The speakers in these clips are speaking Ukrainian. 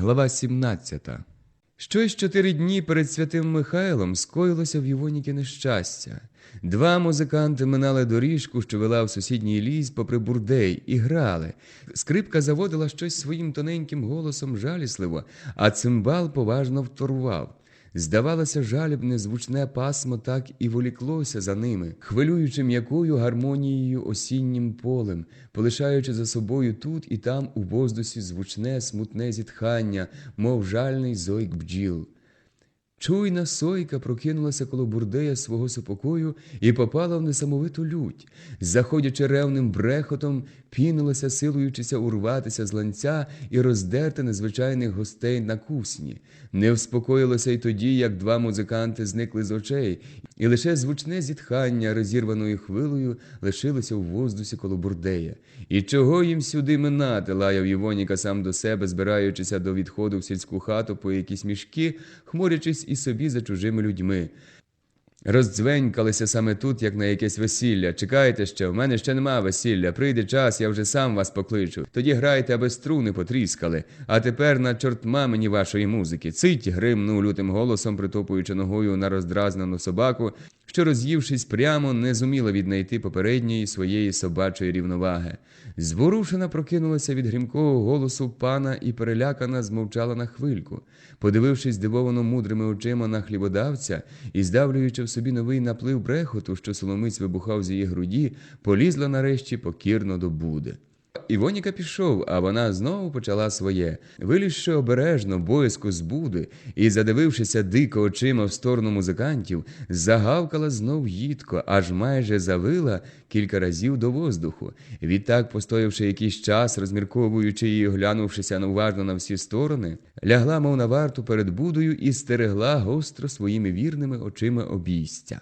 Глава 17 Щось чотири дні перед святим Михайлом скоїлося в Івоніки нещастя. Два музиканти минали доріжку, що вела в сусідній ліс попри бурдей, і грали. Скрипка заводила щось своїм тоненьким голосом жалісливо, а цимбал поважно вторував. Здавалося, жалібне звучне пасмо так і воліклося за ними, хвилюючи м'якою гармонією осіннім полем, полишаючи за собою тут і там у воздусі звучне смутне зітхання, мов жальний зойк бджіл. Чуйна сойка прокинулася коло бурдея свого супокою і попала в несамовиту лють. Заходячи ревним брехотом, пінилася, силуючися урватися з ланця і роздерти незвичайних гостей на кусні. Не вспокоїлося й тоді, як два музиканти зникли з очей, і лише звучне зітхання розірваною хвилею лишилося в воздусі коло бурдея. І чого їм сюди минати? лаяв Євоніка сам до себе, збираючися до відходу в сільську хату по якісь мішки, хмурячись і собі за чужими людьми. Роздзвенькалися саме тут, як на якесь весілля. Чекайте ще, в мене ще нема весілля. Прийде час, я вже сам вас покличу. Тоді грайте, аби струни потріскали. А тепер на чортма мені вашої музики. Цить гримнув лютим голосом, притопуючи ногою на роздразнену собаку, що, роз'ївшись прямо, не зуміла віднайти попередньої своєї собачої рівноваги. Зворушена прокинулася від грімкого голосу пана і перелякана змовчала на хвильку. Подивившись здивовано мудрими очима на хлібодавця і здавлюючи в собі новий наплив брехоту, що соломиць вибухав з її груді, полізла нарешті покірно до буди. Івоніка пішов, а вона знову почала своє. Вилізши обережно, боязко з буди, і, задивившися дико очима в сторону музикантів, загавкала знов їдко, аж майже завила кілька разів до воздуху. Відтак, постоявши якийсь час, розмірковуючи і оглянувшися уважно на всі сторони, лягла, мов на варту перед будою, і стерегла гостро своїми вірними очима обійстя.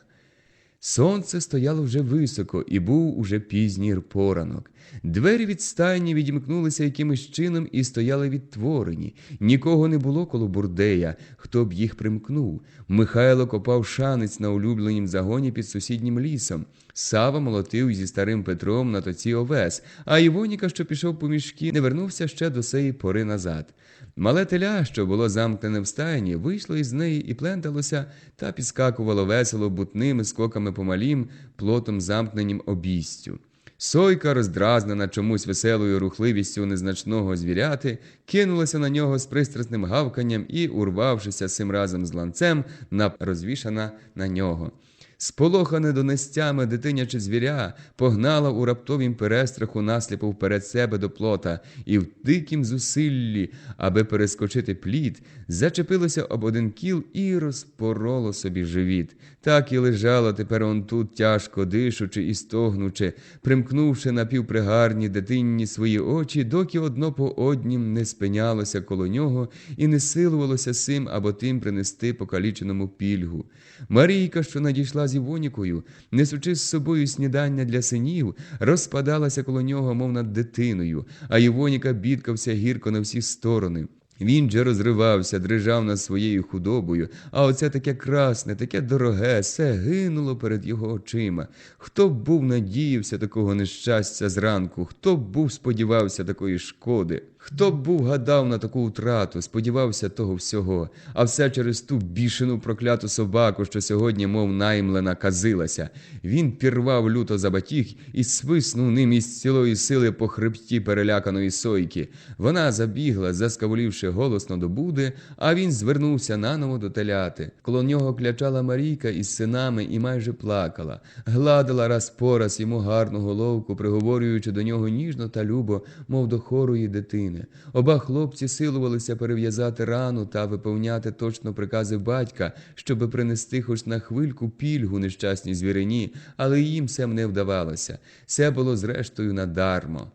Сонце стояло вже високо, і був уже пізній поранок. Двері від стайні відімкнулися якимось чином і стояли відтворені. Нікого не було коло бурдея, хто б їх примкнув. Михайло копав шанець на улюбленім загоні під сусіднім лісом. Сава молотив зі старим Петром на тоці овес, а Івоніка, що пішов по мішки, не вернувся ще до сеї пори назад. Мале теля, що було замкнене в стайні, вийшло із неї і пленталося та підскакувало весело бутними скоками по малім, плотом замкненім обійстю. Сойка, роздразнена чомусь веселою рухливістю незначного звіряти, кинулася на нього з пристрасним гавканням і, урвавшися цим разом з ланцем, на розвішана на нього. Сполохане донестями дитиняче звіря погнала у раптовім перестраху насліпо вперед себе до плота, і в дикім зусиллі, аби перескочити плід, зачепилося об один кіл і розпороло собі живіт. Так і лежало тепер он тут, тяжко дишучи і стогнучи, примкнувши напівпригарні дитинні свої очі, доки одно по однім не спинялося коло нього і не силувалося сим або тим принести покаліченому пільгу. Марійка, що надійшла з Івонікою, несучи з собою снідання для синів, розпадалася коло нього, мов над дитиною, а Івоніка бідкався гірко на всі сторони. Він же розривався, дрижав над своєю худобою, а оце таке красне, таке дороге, все гинуло перед його очима. Хто б був надіявся такого нещастя зранку, хто б був сподівався такої шкоди, хто б був гадав на таку втрату, сподівався того всього, а все через ту бішену прокляту собаку, що сьогодні, мов наймлена, казилася. Він пірвав люто за батіг і свиснув ним із цілої сили по хребті переляканої сойки. Вона забігла, заскавулівши голосно до буди, а він звернувся наново до теляти. Коло нього клячала Марійка із синами і майже плакала, гладила раз по раз йому гарну головку, приговорюючи до нього ніжно та любо, мов до хорої дитини. Оба хлопці силувалися перев'язати рану та виповняти точно прикази батька, щоби принести хоч на хвильку пільгу нещасній звірині, але їм це не вдавалося. Це було зрештою надармо.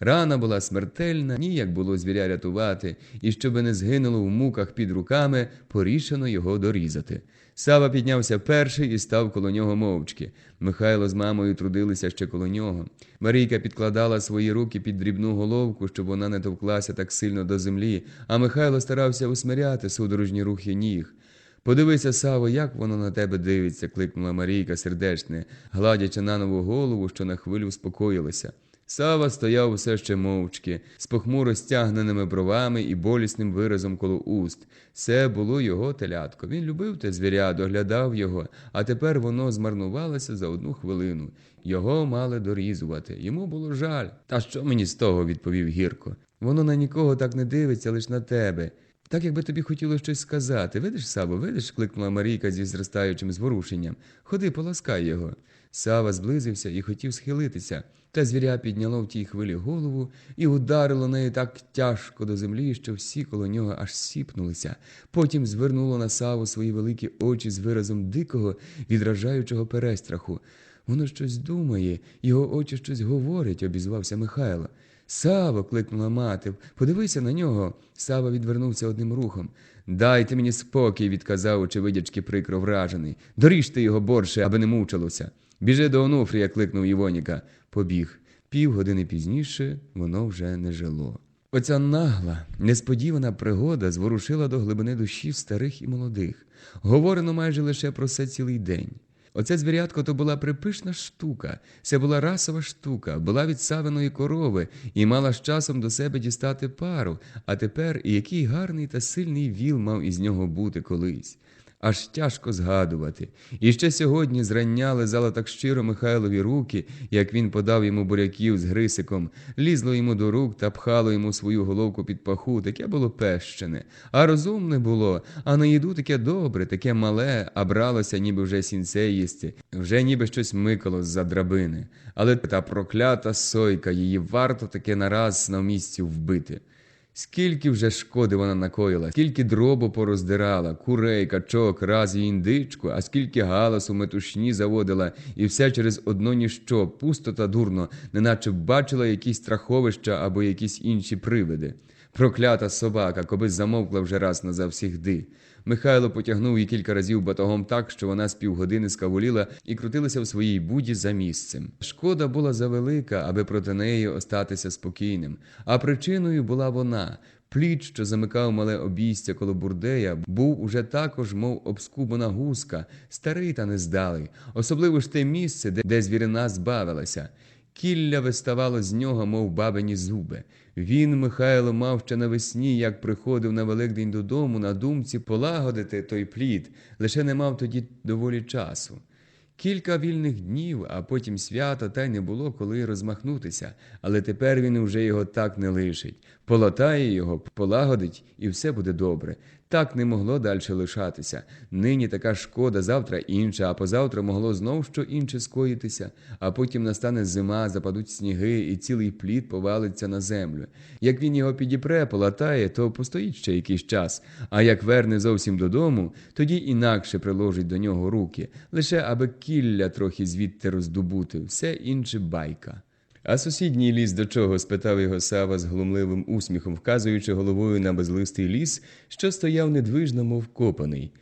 Рана була смертельна, ніяк було звіря рятувати, і щоби не згинуло в муках під руками, порішено його дорізати. Сава піднявся перший і став коло нього мовчки. Михайло з мамою трудилися ще коло нього. Марійка підкладала свої руки під дрібну головку, щоб вона не товклася так сильно до землі, а Михайло старався усмиряти судорожні рухи ніг. Подивися, Саво, як воно на тебе дивиться, кликнула Марійка сердечне, гладячи наново голову, що на хвилю успокоїлася. Сава стояв усе ще мовчки, з похмуро стягненими бровами і болісним виразом коло уст. Це було його телятко. Він любив те звіря, доглядав його, а тепер воно змарнувалося за одну хвилину. Його мали дорізувати. Йому було жаль. Та що мені з того? відповів гірко. Воно на нікого так не дивиться, лиш на тебе. Так, якби тобі хотіло щось сказати. Видиш, Саво, видиш? кликнула Марійка зі зростаючим зворушенням. Ходи, поласкай його. Сава зблизився і хотів схилитися. Та звіря підняло в тій хвилі голову і ударило нею так тяжко до землі, що всі коло нього аж сіпнулися. Потім звернуло на Саву свої великі очі з виразом дикого, відражаючого перестраху. Воно щось думає, його очі щось говорять, обізвався Михайло. Саво, кликнула мати, подивися на нього. Сава відвернувся одним рухом. Дайте мені спокій, відказав, очевидячки прикро вражений. Доріжте його борше, аби не мучилося. Біжи до Онуфрія, кликнув Івоніка. Побіг. Півгодини пізніше воно вже не жило. Оця нагла, несподівана пригода зворушила до глибини душі старих і молодих. Говорено майже лише про це цілий день. Оце звірятко то була припишна штука, це була расова штука, була від савиної корови і мала з часом до себе дістати пару, а тепер і який гарний та сильний віл мав із нього бути колись. Аж тяжко згадувати. І ще сьогодні зрання лизало так щиро Михайлові руки, як він подав йому буряків з грисиком, лізло йому до рук та пхало йому свою головку під паху, таке було пещене. А розумне було, а на їду таке добре, таке мале, а бралося, ніби вже сінце їсти, вже ніби щось микало з-за драбини. Але та проклята сойка, її варто таке нараз на місці вбити. Скільки вже шкоди вона накоїла, скільки дробу пороздирала, курей, качок, раз і індичку, а скільки галасу метушні заводила, і все через одно ніщо, пусто та дурно, неначе бачила якісь страховища або якісь інші привиди. Проклята собака, коби замовкла вже раз назавсігди. Михайло потягнув її кілька разів батогом так, що вона з півгодини скавуліла і крутилася в своїй буді за місцем. Шкода була завелика, аби проти неї остатися спокійним. А причиною була вона. Плід, що замикав мале обійстя коло бурдея, був уже також, мов обскубана гуска, старий та нездалий, особливо ж те місце, де, де звірина збавилася. Кілля виставало з нього, мов бабині зуби. Він, Михайло, мав ще навесні, як приходив на Великдень додому, на думці полагодити той плід, лише не мав тоді доволі часу. Кілька вільних днів, а потім свято, та й не було коли розмахнутися, але тепер він уже його так не лишить. Полатає його, полагодить, і все буде добре. Так не могло далі лишатися. Нині така шкода, завтра інша, а позавтра могло знов що інше скоїтися, а потім настане зима, западуть сніги, і цілий плід повалиться на землю. Як він його підіпре, полатає, то постоїть ще якийсь час, а як верне зовсім додому, тоді інакше приложить до нього руки, лише аби кілля трохи звідти роздобути, все інше байка. А сусідній ліс до чого? спитав його Сава з глумливим усміхом, вказуючи головою на безлистий ліс, що стояв недвижно, мов копаний.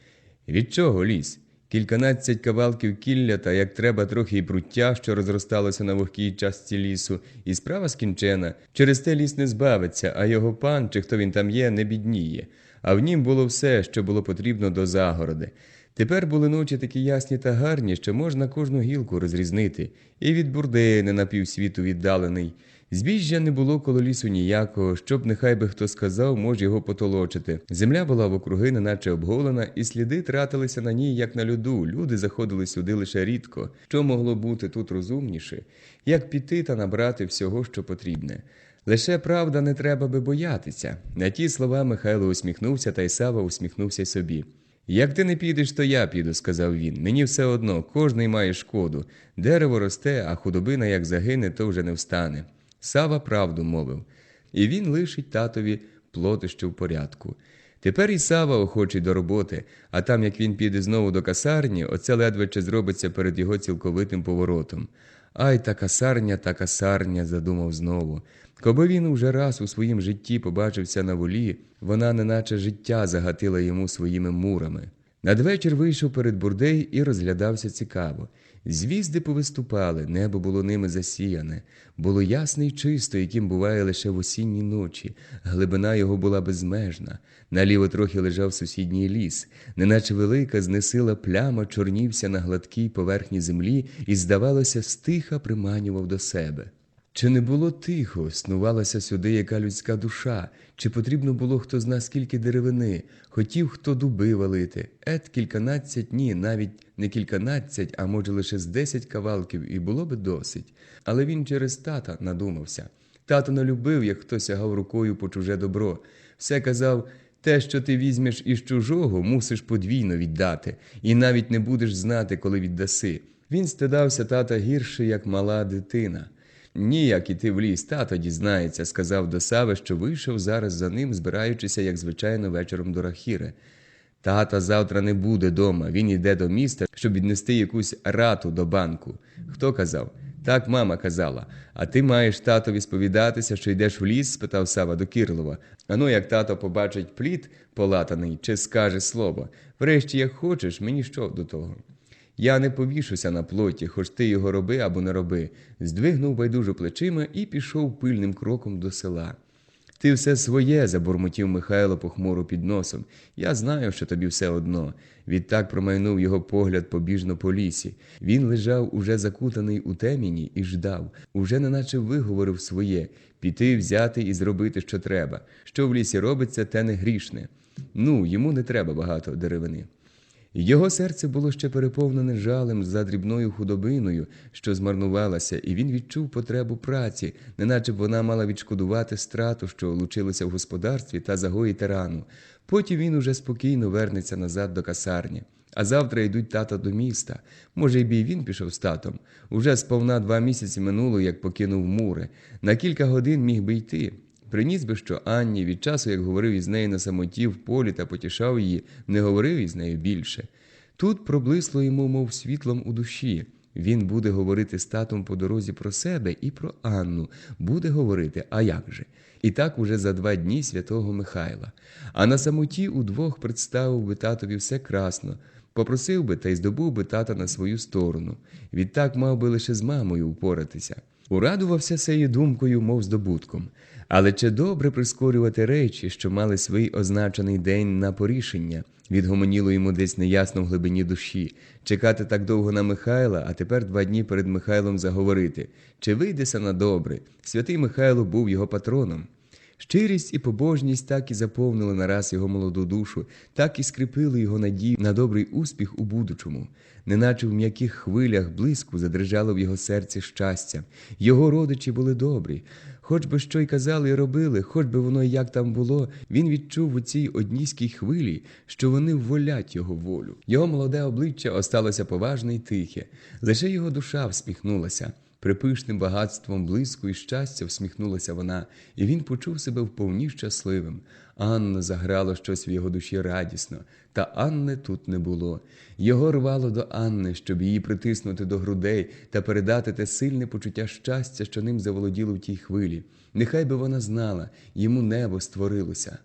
Від чого ліс? Кільканадцять кавалків кілля та як треба трохи й пруття, що розросталося на вогкій частці лісу, і справа скінчена. Через те ліс не збавиться, а його пан, чи хто він там є, не бідніє. А в нім було все, що було потрібно до загороди. Тепер були ночі такі ясні та гарні, що можна кожну гілку розрізнити, і від бурдеї не на півсвіту віддалений. Збіжжя не було коло лісу ніякого, щоб нехай би хто сказав, може його потолочити. Земля була вокруги, неначе обголена, і сліди тратилися на ній, як на льоду. Люди заходили сюди лише рідко. Що могло бути тут розумніше, як піти та набрати всього, що потрібне. Лише правда, не треба би боятися. На ті слова Михайло усміхнувся, та й Сава усміхнувся собі. Як ти не підеш, то я піду, сказав він. Мені все одно, кожний має шкоду. Дерево росте, а худобина, як загине, то вже не встане. Сава правду мовив, і він лишить татові плотище в порядку. Тепер і Сава охочий до роботи, а там, як він піде знову до касарні, оце ледве чи зробиться перед його цілковитим поворотом. Ай, та касарня, та касарня, задумав знову. Коби він уже раз у своїм житті побачився на волі, вона неначе життя загатила йому своїми мурами. Надвечір вийшов перед бурдей і розглядався цікаво. Звізди повиступали, небо було ними засіяне, було ясне й чисто, яким буває лише в осінні ночі. Глибина його була безмежна. Наліво трохи лежав сусідній ліс, неначе велика знесила пляма чорнівся на гладкій поверхні землі і, здавалося, стиха приманював до себе. Чи не було тихо, снувалася сюди яка людська душа, чи потрібно було хто зна скільки деревини, хотів хто дуби валити, ет кільканадцять ні, навіть не кільканадцять, а може лише з десять кавалків, і було би досить. Але він через тата надумався. Тато не любив, як хто сягав рукою по чуже добро. Все казав, те, що ти візьмеш із чужого, мусиш подвійно віддати, і навіть не будеш знати, коли віддаси. Він стидався тата гірше, як мала дитина. Ніяк іти в ліс, тато дізнається, сказав до Сави, що вийшов зараз за ним, збираючися, як звичайно, вечором до Рахіри. Тата завтра не буде дома, він йде до міста, щоб віднести якусь рату до банку. Хто казав? Так мама казала. А ти маєш татові сповідатися, що йдеш в ліс? спитав Сава до Кирлова. Ану, як тато побачить плід полатаний, чи скаже слово. Врешті, як хочеш, мені що до того. Я не повішуся на плоті, хоч ти його роби або не роби. Здвигнув байдужо плечима і пішов пильним кроком до села. Ти все своє, забурмотів Михайло похмуро під носом. Я знаю, що тобі все одно. Відтак промайнув його погляд побіжно по лісі. Він лежав уже закутаний у теміні і ждав, уже неначе виговорив своє піти, взяти і зробити, що треба. Що в лісі робиться, те не грішне. Ну, йому не треба багато деревини. Його серце було ще переповнене жалем за дрібною худобиною, що змарнувалася, і він відчув потребу праці, неначе б вона мала відшкодувати страту, що лучилася в господарстві та загоїти рану. Потім він уже спокійно вернеться назад до касарні. А завтра йдуть тата до міста. Може, й бій він пішов з татом. Уже сповна два місяці минуло, як покинув мури. На кілька годин міг би йти. Приніс би що Анні від часу, як говорив із нею на самоті в полі та потішав її, не говорив із нею більше. Тут проблисло йому, мов світлом у душі. Він буде говорити з татом по дорозі про себе і про Анну. Буде говорити, а як же? І так уже за два дні святого Михайла. А на самоті удвох представив би татові все красно, попросив би та й здобув би тата на свою сторону. Відтак мав би лише з мамою упоратися. Урадувався сею думкою, мов здобутком. Але чи добре прискорювати речі, що мали свій означений день на порішення? Відгомоніло йому десь неясно в глибині душі. Чекати так довго на Михайла, а тепер два дні перед Михайлом заговорити. Чи вийдеся на добре? Святий Михайло був його патроном. Щирість і побожність так і заповнили нараз його молоду душу, так і скріпили його надію на добрий успіх у будучому, неначе в м'яких хвилях блиску задрижало в його серці щастя. Його родичі були добрі. Хоч би що й казали і робили, хоч би воно як там було, він відчув у цій одніській хвилі, що вони вволять його волю. Його молоде обличчя осталося поважне й тихе, лише його душа всміхнулася. Припишним багатством блиску і щастя всміхнулася вона, і він почув себе вповні щасливим. Анна заграло щось в його душі радісно, та Анни тут не було. Його рвало до Анни, щоб її притиснути до грудей та передати те сильне почуття щастя, що ним заволоділо в тій хвилі. Нехай би вона знала, йому небо створилося.